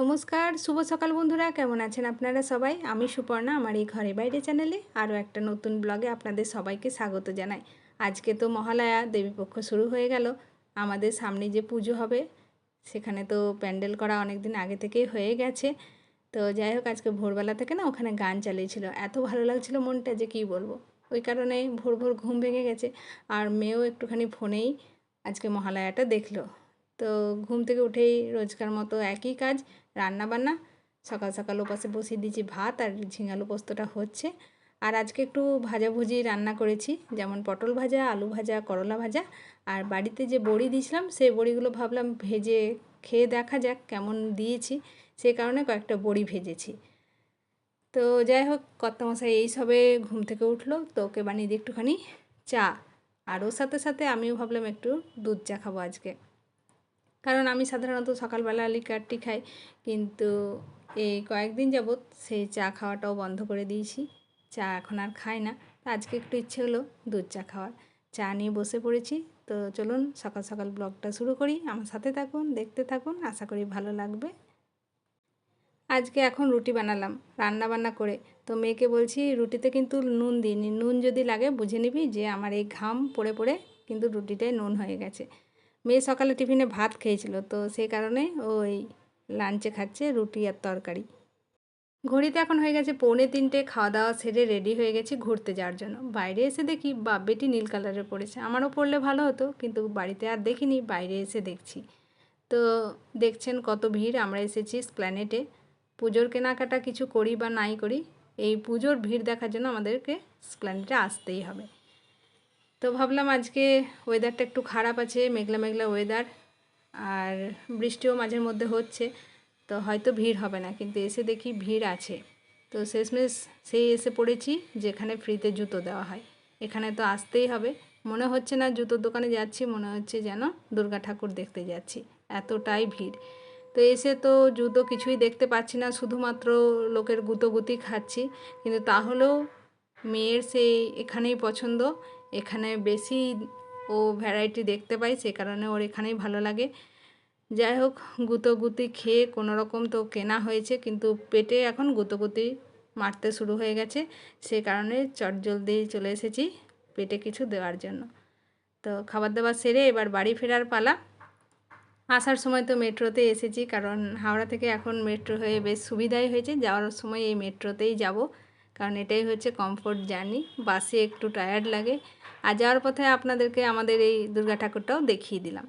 নমস্কার, শুভ সকাল বন্ধুরা, কেমন আছেন আপনারা সবাই? আমি সুপর্ণা, আমার এই ঘরে বাইরে চ্যানেলে আরও একটা নতুন ব্লগে আপনাদের সবাইকে স্বাগত জানাই। আজকে তো মহালয়া, দেবীপক্ষ শুরু হয়ে গেল। আমাদের সামনে যে পুজো হবে, সেখানে তো প্যান্ডেল করা অনেক দিন আগে থেকেই হয়ে গেছে। তো যাই হোক, আজকে ভোরবেলা থেকে না ওখানে গান চালিয়েছিল। এত ভালো লাগছিল মনটা যে কী বলব? ওই কারণে ভোর ভোর ঘুম ভেঙে গেছে। আর মেয়েও একটুখানি ফোনেই আজকে মহালয়াটা দেখল। তো ঘুম থেকে উঠেই রোজকার মতো একই কাজ রান্না বান্না। সকাল সকাল ওপাশে বসিয়ে দিয়েছি ভাত আর ঝিঙালু পোস্তটা হচ্ছে। আর আজকে একটু ভাজাভুজি রান্না করেছি, যেমন পটল ভাজা, আলু ভাজা, করলা ভাজা। আর বাড়িতে যে বড়ি দিয়েছিলাম সেই বড়িগুলো ভাবলাম ভেজে খেয়ে দেখা যাক কেমন দিয়েছি। সেই কারণে কয়েকটা বড়ি ভেজেছি। তো যাই হোক, কর্তামশাই এই সবে ঘুম থেকে উঠল, তো ওকে বানিয়ে দিই একটুখানি চা। আর ওর সাথে সাথে আমিও ভাবলাম একটু দুধ চা খাব আজকে। কারণ আমি সাধারণত সকালবেলা লিকারটি খাই, কিন্তু এই কয়েকদিন যাবৎ সেই চা খাওয়াটাও বন্ধ করে দিয়েছি। চা এখন আর খাই না। আজকে একটু ইচ্ছে হলো দুধ চা খাওয়ার। চা নিয়ে বসে পড়েছি। তো চলুন সকাল সকাল ব্লগটা শুরু করি। আমার সাথে থাকুন, দেখতে থাকুন, আশা করি ভালো লাগবে। আজকে এখন রুটি বানালাম, রান্না বান্না করে। তো মেয়েকে বলছি, রুটিতে কিন্তু নুন দিইনি। নুন যদি লাগে বুঝে নিবি যে আমার এই ঘাম পড়ে পড়ে, কিন্তু রুটিটায় নুন হয়ে গেছে। মেয়ে সকালে টিফিনে ভাত খেয়েছিল, তো সেই কারণে ওই লাঞ্চে খাচ্ছে রুটি আর তরকারি। ঘড়িতে এখন হয়ে গেছে পৌনে তিনটে খাওয়া দাওয়া সেরে রেডি হয়ে গেছি ঘুরতে যাওয়ার জন্য। বাইরে এসে দেখি বা, বেটি নীল কালারে পড়েছে। আমারও পড়লে ভালো হতো, কিন্তু বাড়িতে আর দেখিনি, বাইরে এসে দেখছি। তো দেখছেন কত ভিড়, আমরা এসেছি স্প্ল্যানেটে পুজোর কেনাকাটা কিছু করি বা নাই করি, এই পুজোর ভিড় দেখার জন্য আমাদেরকে স্প্ল্যানেটে আসতেই হবে। তো ভাবলাম আজকে ওয়েদারটা একটু খারাপ আছে মেঘলা মেঘলা ওয়েদার আর বৃষ্টিও মাঝের মধ্যে হচ্ছে, তো হয়তো ভিড় হবে না, কিন্তু এসে দেখি ভিড় আছে। তো শেষমেশ সেই এসে পড়েছি, যেখানে ফ্রিতে জুতো দেওয়া হয়। এখানে তো আসতেই হবে। মনে হচ্ছে না জুতোর দোকানে যাচ্ছি, মনে হচ্ছে যেন দুর্গা ঠাকুর দেখতে যাচ্ছি। এতটাই ভিড়। তো এসে তো জুতো কিছুই দেখতে পাচ্ছি না, শুধুমাত্র লোকের গুতোগুতি খাচ্ছি, কিন্তু তাহলেও মেয়ের সেই এখানেই পছন্দ। এখানে বেশি ও ভ্যারাইটি দেখতে পাই সে কারণে ওর এখানেই ভালো লাগে। যাই হোক, গুতোগুতি খেয়ে কোনো রকম তো কেনা হয়েছে, কিন্তু পেটে এখন গুতোগুতি মারতে শুরু হয়ে গেছে, সে কারণে চট জলদি চলে এসেছি পেটে কিছু দেওয়ার জন্য। তো খাবার দাবার সেরে এবার বাড়ি ফেরার পালা। আসার সময় তো মেট্রোতে এসেছি, কারণ হাওড়া থেকে এখন মেট্রো হয়ে বেশ সুবিধাই হয়েছে, যাওয়ার সময় এই মেট্রোতেই যাব। কারণ এটাই হচ্ছে কমফোর্ট জার্নি বাসে একটু টায়ার্ড লাগে। আর যাওয়ার পথে আপনাদেরকে আমাদের এই দুর্গা ঠাকুরটাও দেখিয়ে দিলাম।